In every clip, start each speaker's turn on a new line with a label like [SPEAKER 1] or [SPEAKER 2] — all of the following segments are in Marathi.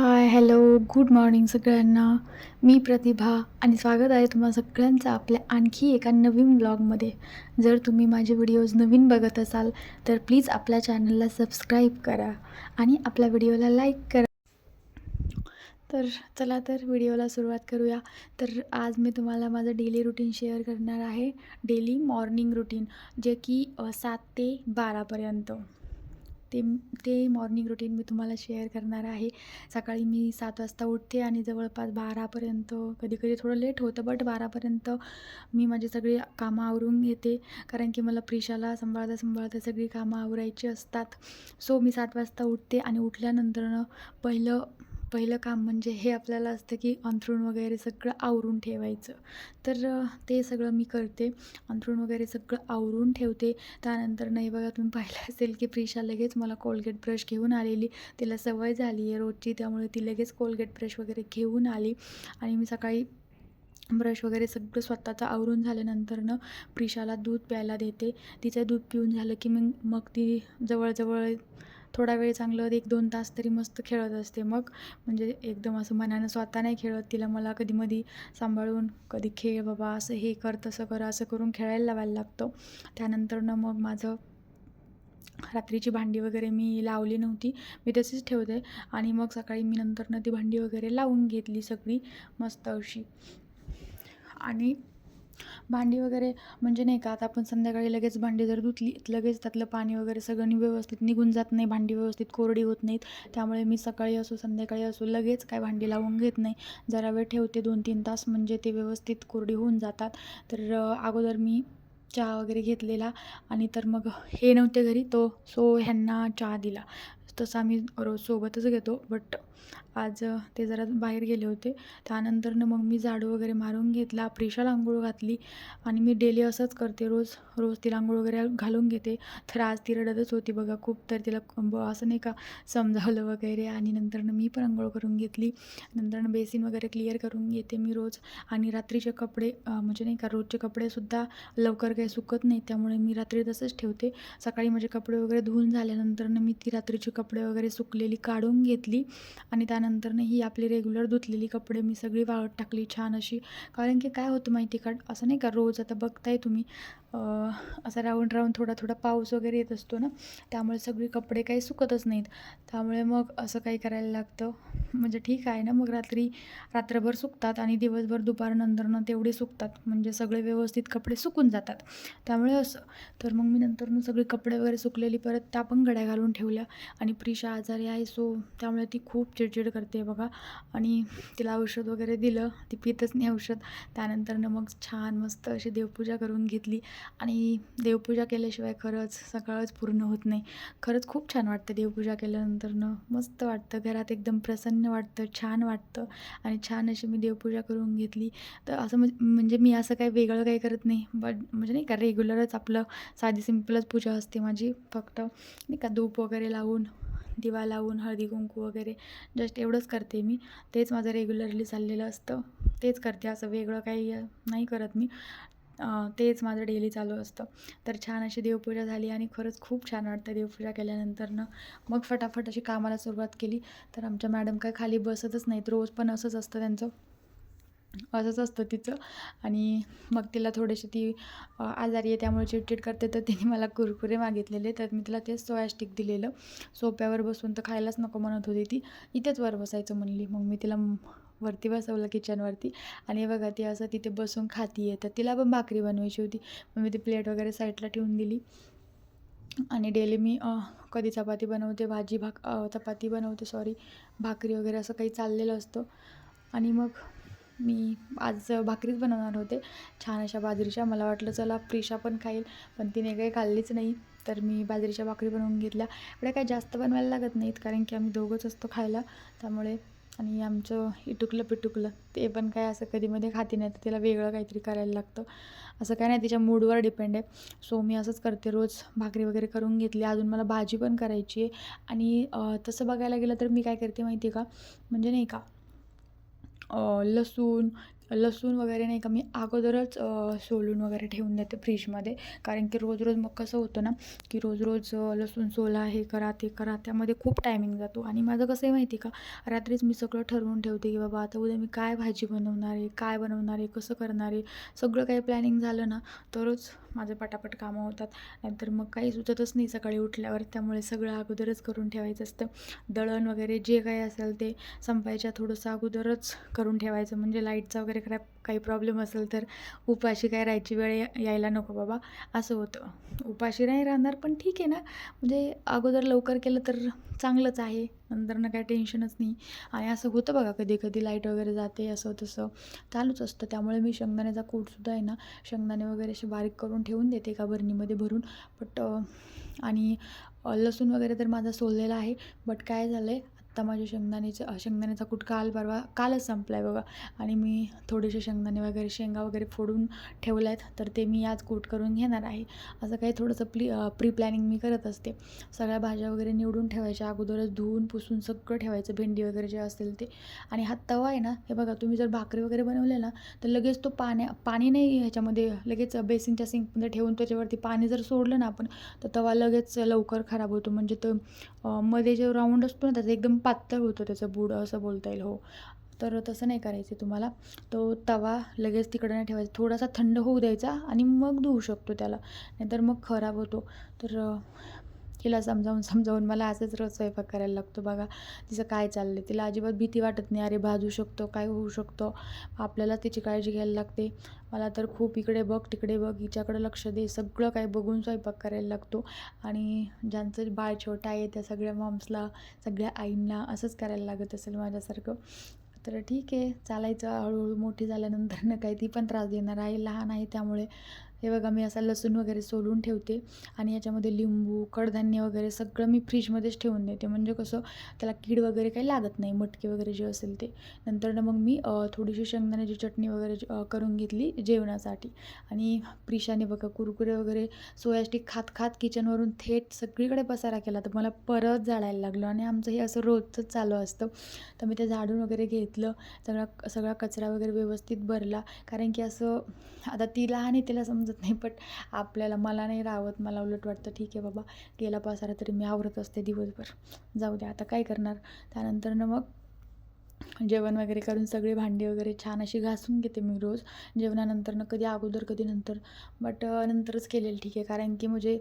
[SPEAKER 1] हाय हॅलो गुड मॉर्निंग सगळ्यांना. मी प्रतिभा आणि स्वागत आहे तुम्हा सगळ्यांचं आपल्या आणखी एका नवीन ब्लॉगमध्ये जर तुम्ही माझे व्हिडिओज नवीन बघत असाल तर प्लीज आपल्या चॅनलला सबस्क्राईब करा आणि आपल्या व्हिडिओला लाईक करा. तर चला तर व्हिडिओला सुरुवात करूया. तर आज मी तुम्हाला माझं डेली रुटीन शेअर करणार आहे. डेली मॉर्निंग रुटीन जे की सात ते बारापर्यंत ते ते मॉर्निंग रुटीन मी तुम्हाला शेअर करणार आहे. सकाळी मी सात वाजता उठते आणि जवळपास बारापर्यंत कधी कधी थोडं लेट होतं बट बारापर्यंत मी माझी सगळी कामं आवरून घेते कारण की मला प्रिशाला सांभाळता सांभाळता सगळी कामं आवरायची असतात. सो मी सात वाजता उठते आणि उठल्यानंतरनं पहिलं पहिलं काम म्हणजे हे आपल्याला असतं की अंथरूण वगैरे सगळं आवरून ठेवायचं. तर ते सगळं मी करते. अंथरूण वगैरे सगळं आवरून ठेवते. त्यानंतर नाही बघा तुम्ही पाहिलं असेल की प्रिशा लगेच मला कोलगेट ब्रश घेऊन आलेली. तिला सवय झाली आहे रोजची त्यामुळे ती लगेच कोलगेट ब्रश वगैरे घेऊन आली. आणि मी सकाळी ब्रश वगैरे सगळं स्वतःचं आवरून झाल्यानंतरनं प्रिशाला दूध प्यायला देते. तिचं दूध पिऊन झालं की मग मग ती जवळजवळ थोडा वेळ चांगलं एक दोन तास तरी मस्त खेळत असते. मग म्हणजे एकदम असं मनानं स्वतः नाही खेळत तिला मला कधी मधी सांभाळून कधी खेळ बाबा असं हे कर तसं कर असं करून खेळायला लावायला लागतं. त्यानंतरनं मग माझं रात्रीची भांडी वगैरे मी लावली नव्हती. मी तशीच ठेवते आणि मग सकाळी मी नंतरनं ती भांडी वगैरे लावून घेतली सगळी मस्त अशी. आणि भांडी वगैरे म्हणजे नाही का आता आपण संध्याकाळी लगेच भांडी जर धुतली लगेच त्यातलं पाणी वगैरे सगळं व्यवस्थित निघून जात नाही भांडी व्यवस्थित कोरडी होत नाहीत. त्यामुळे मी सकाळी असो संध्याकाळी असो लगेच काय भांडी लावून घेत नाही. जरा वेळ ठेवते दोन तीन तास म्हणजे ते व्यवस्थित कोरडी होऊन जातात. तर अगोदर मी चहा वगैरे घेतलेला आणि तर मग हे नव्हते घरी तो सो ह्यांना चहा दिला. तसं आम्ही रोज सोबतच घेतो बट आज ते जरा बाहेर गेले होते. त्यानंतरनं मग मी झाडू वगैरे मारून घेतला प्रिशाला आंघोळ घातली आणि मी डेली असंच करते रोज रोज तिला आंघोळ वगैरे घालून घेते. तर आज ती रडतच होती बघा खूप. तर तिला ब- असं नाही का समजावलं वगैरे आणि नंतरनं मी पण आंघोळ करून घेतली. नंतरनं बेसिन वगैरे क्लिअर करून घेते मी रोज आणि रात्रीचे कपडे म्हणजे नाही का रोजचे कपडेसुद्धा लवकर काही सुकत नाही त्यामुळे मी रात्री तसंच ठेवते. सकाळी माझे कपडे वगैरे धुवून झाल्यानंतरनं मी ती रात्रीची कपडे वगैरे सुकलेली काढून घेतली आणि त्यानंतरनं ही आपली रेग्युलर धुतलेली कपडे मी सगळी वाळत टाकली छान अशी. कारण की काय होतं माहिती का? असं नाही का रोज आता बघताय तुम्ही असा राऊंड राऊंड थोडा थोडा पाऊस वगैरे येत असतो ना त्यामुळे सगळी कपडे काही सुकतच नाहीत. त्यामुळे मग असं काही करायला लागतं. म्हणजे ठीक आहे ना मग रात्री रात्रभर सुकतात आणि दिवसभर दुपारनंतरनं तेवढे सुकतात. म्हणजे सगळे व्यवस्थित कपडे सुकून जातात. त्यामुळे असं. तर मग मी नंतरनं सगळी कपडे वगैरे सुकलेली परत त्या पण गड्या घालून ठेवल्या. आणि प्रिशा आजारी आहे सो त्यामुळे ती खूप चिडचिड करते बघा. आणि तिला औषध वगैरे दिलं. ती पितच नाही औषध. त्यानंतरनं मग छान मस्त अशी देवपूजा करून घेतली. आणि देवपूजा केल्याशिवाय खरंच सकाळच पूर्ण होत नाही. खरंच खूप छान वाटतं देवपूजा केल्यानंतरनं. मस्त वाटतं. घरात एकदम प्रसन्न वाटतं छान वाटतं. आणि छान अशी मी देवपूजा करून घेतली. तर असं म्हणजे मी असं काही वेगळं काही करत नाही. बट म्हणजे नाही का रेग्युलरच आपलं साधी सिम्पलच पूजा असते माझी. फक्त नाही का धूप वगैरे लावून दिवा लावून हळदी कुंकू वगैरे जस्ट एवढंच करते मी. तेच माझं रेग्युलरली चाललेलं असतं. तेच करते. असं वेगळं काही नाही करत मी. तेच माझं डेली चालू असतं. तर छान अशी देवपूजा झाली आणि खरंच खूप छान वाटतं देवपूजा केल्यानंतरनं मग फटाफट अशी कामाला सुरुवात केली. तर आमच्या मॅडम काय खाली बसतच नाहीत. रोज पण असंच असतं त्यांचं. असंच असतं तिचं. आणि मग तिला थोडीशी ती आजारी आहे त्यामुळे चिडचिड करते. तर तिने मला कुरकुरे मागितलेले. तर मी तिला तेच सोया स्टिक दिलेलं. सोप्यावर बसून तर खायलाच नको म्हणत होती ती. इथेच वर बसायचं म्हणली. मग मी तिला वरती बसवलं किचनवरती आणि बघा ती असं तिथे बसून खाती आहे तर तिला पण भाकरी बनवायची होती. मग मी ती प्लेट वगैरे साईडला ठेवून दिली. आणि डेली मी कधी चपाती बनवते भाजी भाक चपाती बनवते सॉरी भाकरी वगैरे असं काही चाललेलं असतं. आणि मग मी आज भाकरीच बनवणार होते. छान अशा बाजरीच्या. मला वाटलं चला प्रिशा पण खाईल. पण तिने काही खाल्लीच नाही. तर मी बाजरीच्या भाकरी बनवून घेतल्या. एवढ्या काय जास्त बनवायला लागत नाहीत. कारण की आम्ही दोघंच असतो खायला. त्यामुळे आणि आमचं इटुकलं पिटुकलं ते पण काय असं कधीमध्ये खाती नाही तर तिला वेगळं काहीतरी करायला लागतं. असं काय नाही तिच्या मूडवर डिपेंड आहे. सो मी असंच करते रोज भाकरी वगैरे करून घेतली. अजून मला भाजी पण करायची आहे. आणि तसं बघायला गेलं तर मी काय करते माहिती आहे का? म्हणजे नाही का लसूण लसूण वगैरे नाही का मी अगोदरच सोलून वगैरे ठेवून देते फ्रीजमध्ये. कारण की रोज रोज मग कसं होतं ना की रोज रोज लसूण सोला हे करा ते करा त्यामध्ये खूप टायमिंग जातो. आणि माझं कसं आहे माहिती का रात्रीच मी सगळं ठरवून ठेवते की बाबा आता उद्या मी काय भाजी बनवणार आहे काय बनवणार आहे कसं करणार आहे सगळं काही प्लॅनिंग झालं ना तरच माझं पटापट कामं होतात. नाहीतर मग काही सुचतच नाही सकाळी उठल्यावर. त्यामुळे सगळं अगोदरच करून ठेवायचं असतं. दळण वगैरे जे काही असेल ते संपायच्या थोडंसं अगोदरच करून ठेवायचं. म्हणजे लाईटचा वगैरे खराब काही प्रॉब्लेम असेल तर उपाशी काय राहायची वेळ यायला नको बाबा. असं होतं. उपाशी नाही राहणार पण ठीक आहे ना. म्हणजे अगोदर लवकर केलं तर चांगलंच आहे. नंतर काही टेन्शनच नाही. आणि असं होतं बघा कधी कधी लाइट वगैरे जाते असं तसं. चालूच असतं. त्यामुळे मी शेंगदाण्याचा कूटसुद्धा आहे ना शेंगदाणे वगैरे असे बारीक करून ठेवून देते एका बरणीमध्ये भरून. बट आणि लसूण वगैरे तर माझा सोललेला आहे. बट काय झालं आहे आत्ता शेंगदाण्याचे शेंगदाण्याचा कूट काल परवा कालच संपला आहे बघा. आणि मी थोडेसे शेंगदाणे वगैरे शेंगा वगैरे फोडून ठेवले आहेत तर ते मी आज कूट करून घेणार आहे. असं काही थोडंसं प्ली प्री प्लॅनिंग मी करत असते. सगळ्या भाज्या वगैरे निवडून ठेवायच्या अगोदरच धुवून पुसून सगळं ठेवायचं भेंडी वगैरे जे असेल ते. आणि हा तवा आहे ना हे बघा तुम्ही जर भाकरी वगैरे बनवले ना तर लगेच तो पाण्या पाणी नाही ह्याच्यामध्ये लगेच बेसिनच्या सिंकमध्ये ठेवून त्याच्यावरती पाणी जर सोडलं ना आपण तर तवा लगेच लवकर खराब होतो. म्हणजे तो मध्ये जो राऊंड असतो ना त्याचं एकदम पातळ होतं त्याचं बुडं असं बोलता येईल हो. तर तसं नाही करायचं तुम्हाला. तो तवा लगेच तिकडं नाही ठेवायचा. थोडासा थंड होऊ द्यायचा आणि मग धुवू शकतो त्याला. नाहीतर मग खराब होतो. तर हिला समजावून समजावून मला असंच रोज स्वयंपाक करायला लागतो बघा. तिचं काय चाललं तिला अजिबात भीती वाटत नाही. अरे भाजू शकतो काय होऊ शकतो? आपल्याला तिची काळजी घ्यायला लागते. मला तर खूप इकडे बघ तिकडे बघ हिच्याकडे लक्ष दे. सगळं काय बघून स्वयंपाक करायला लागतो. आणि ज्यांचं बाळ छोटं आहे त्या सगळ्या मॉम्सला सगळ्या आईंना असंच करायला लागत असेल माझ्यासारखं. तर ठीक आहे. चालायचं हळूहळू मोठी झाल्यानंतर न काही ती पण त्रास देणार आहे. लहान आहे त्यामुळे. हे बघा मी असा लसूण वगैरे सोलून ठेवते आणि याच्यामध्ये लिंबू कडधान्य वगैरे सगळं मी फ्रीजमध्येच ठेवून देते. म्हणजे कसं त्याला कीड वगैरे काही लागत नाही मटके वगैरे जे असेल ते. नंतर मग मी थोडीशी शेंगदाण्याची चटणी वगैरे करून घेतली जेवणासाठी. आणि प्रिशाने बघा कुरकुरे वगैरे सोयास्टिक खात खात किचनवरून थेट सगळीकडे पसारा केला. तर मला परत झाडायला लागलं आणि आमचं हे असं रोजचंच चालू असतं. तर मी ते झाडून वगैरे घेतलं सगळा सगळा कचरा वगैरे व्यवस्थित भरला. कारण की असं आता ती लहान आहे तिला समजा समजत नाही बट आपल्याला मला नाही राहत मला उलट वाटतं ठीक आहे बाबा गेला पसारा तरी मी आवरत असते दिवसभर. जाऊ द्या आता काय करणार? त्यानंतर ना मग जेवण वगैरे करून सगळी भांडी वगैरे छान अशी घासून घेते मी रोज. जेवणानंतर न कधी अगोदर कधी नंतर. बट नंतरच केलेलं ठीक आहे. कारण की म्हणजे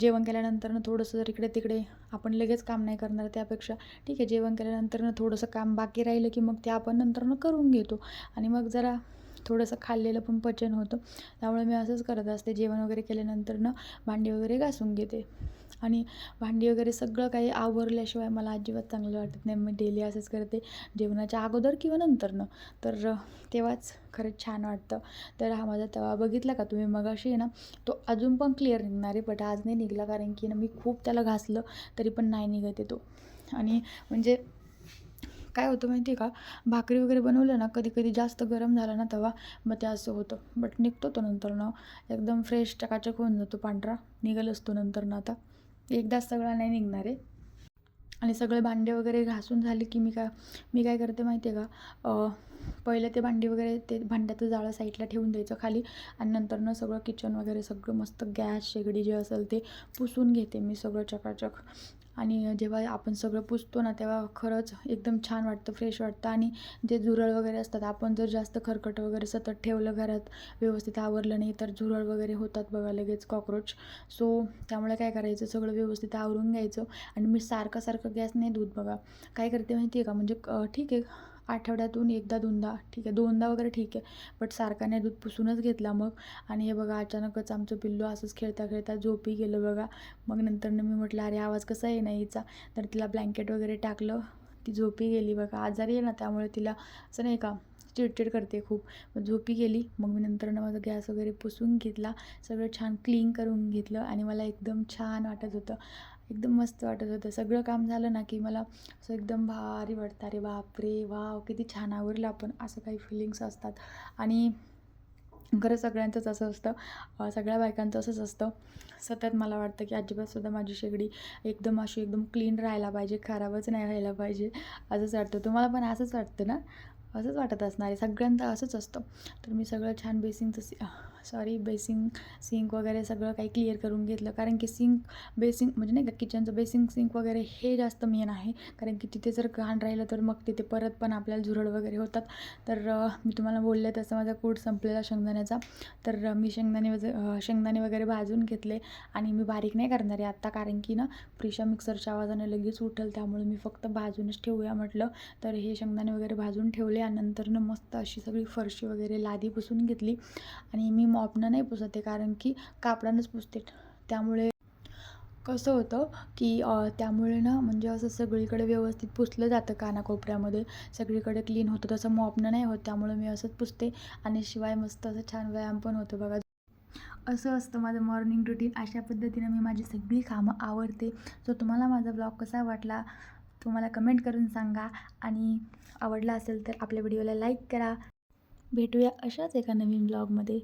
[SPEAKER 1] जेवण केल्यानंतर थोडंसं जर इकडे तिकडे आपण लगेच काम नाही करणार त्यापेक्षा ठीक आहे जेवण केल्यानंतर थोडंसं काम बाकी राहिलं की मग ते आपण नंतर करून घेतो. आणि मग जरा थोडंसं खाल्लेलं पण पचन होतं. त्यामुळे मी असंच करत असते. जेवण वगैरे केल्यानंतर ना भांडी वगैरे घासून घेते. आणि भांडी वगैरे सगळं काही आवरल्याशिवाय मला अजिबात चांगलं वाटत नाही. मी डेली असंच करते. जेवणाच्या अगोदर किंवा नंतरनं तर तेव्हाच खरंच छान वाटतं. तर हा माझा तवा बघितला का तुम्ही? मगाशी आहे ना तो अजून पण क्लिअर निघणार आहे बट आज नाही निघला कारण की ना मी खूप त्याला घासलं तरी पण नाही निघत आहे तो. आणि म्हणजे काय होतं माहिती आहे का? भाकरी वगैरे बनवलं ना कधी कधी जास्त गरम झाला ना तेव्हा मग ते असं होतं. बट निघतो तो नंतर ना. एकदम फ्रेश चकाचक होऊन जातो पांढरा. निघालच असतो नंतर ना आता. एकदाच सगळा नाही निघणार आहे. आणि सगळे भांडे वगैरे घासून झाले की मी काय मी काय करते माहिती आहे का? पहिले पहिलं ते भांडी वगैरे ते भांड्याचं जाळं साईडला ठेवून द्यायचं खाली. आणि नंतर ना सगळं किचन वगैरे सगळं मस्त गॅस शेगडी जे असेल ते पुसून घेते मी सगळं चकाचक. आणि जेव्हा आपण सगळं पुसतो ना तेव्हा खरंच एकदम छान वाटतं फ्रेश वाटतं. आणि जे झुरळ वगैरे असतात आपण जर जास्त खरकट वगैरे सतत ठेवलं घरात व्यवस्थित आवरलं नाही तर झुरळ वगैरे होतात बघा लगेच कॉक्रोच. सो त्यामुळे काय करायचं? सगळं व्यवस्थित आवरून घ्यायचं. आणि मी सारखं सारखं गॅस नाही दूध बघा. काय करते माहिती आहे का? म्हणजे ठीक आहे. आठवड्यातून एकदा दोनदा. ठीक आहे दोनदा वगैरे ठीक आहे. बट सारखा नाही दूध पुसूनच घेतला मग. आणि हे बघा अचानकच आमचं पिल्लू असंच खेळता खेळता झोपी गेलं बघा. मग नंतर मी म्हटलं अरे आवाज कसा आहे ना हिचा? तर तिला ब्लँकेट वगैरे टाकलं. ती झोपी गेली बघा. आजारी आहे ना त्यामुळे तिला असं नाही का चिडचिड करते खूप. झोपी गेली. मग मी नंतरनं माझा गॅस वगैरे पुसून घेतला. सगळं छान क्लीन करून घेतलं. आणि मला एकदम छान वाटत होतं. एकदम मस्त वाटत होतं. सगळं काम झालं ना की मला असं एकदम भारी वाटतं. अरे बापरे वाव किती छान आवरलं आपण. असं काही फिलिंग्स असतात. आणि खरं सगळ्यांचंच असं असतं. सगळ्या बायकांचं असंच असतं. सतत मला वाटतं की अजिबातसुद्धा माझी शेगडी एकदम अशी एकदम क्लीन राहायला पाहिजे खराबच नाही राहायला पाहिजे. असंच वाटतं. तुम्हाला पण असंच वाटतं ना? असंच वाटत असणार आहे. सगळ्यांचं असंच असतं. तर मी सगळं छान बेसिंगचं तसं सॉरी बेसिंग सिंक वगैरे सगळं काही क्लिअर करून घेतलं. कारण की सिंक बेसिंग म्हणजे नाही का किचनचं बेसिंग सिंक वगैरे हे जास्त मेन आहे. कारण की तिथे जर घाण राहिलं तर मग तिथे परत पण आपल्याला झुरळ वगैरे होतात. तर मी तुम्हाला बोलले तसं माझा कूड संपलेला शेंगदाण्याचा. तर मी शेंगदाणे वज शेंगदाणे वगैरे भाजून घेतले आणि मी बारीक नाही करणार आहे आत्ता. कारण की ना प्रिशा मिक्सरच्या आवाजाने लगेच उठल त्यामुळे मी फक्त भाजूनच ठेवूया म्हटलं. तर हे शेंगदाणे वगैरे भाजून ठेवले आणि नंतर मस्त अशी सगळी फरशी वगैरे लादी पुसून घेतली. आणि मी मॉपनं नाही पुसते कारण की कापडानंच पुसते. त्यामुळे कसं होतं की त्यामुळे ना म्हणजे असं सगळीकडे व्यवस्थित पुसलं जातं कानाकोपऱ्यामध्ये. सगळीकडे क्लीन होतं. तसं मॉपनं नाही होत त्यामुळे मी असंच पुसते. आणि शिवाय मस्त असं छान व्यायाम पण होतो बघा. असं असतं माझं मॉर्निंग रुटीन अशा पद्धतीनं मी माझी सगळी कामं आवडते सो तुम्हाला माझा ब्लॉग कसा वाटला तुम्हाला कमेंट करून सांगा. आणि आवडला असेल तर आपल्या व्हिडिओला लाईक करा. भेटूया अशाच एका नवीन ब्लॉगमध्ये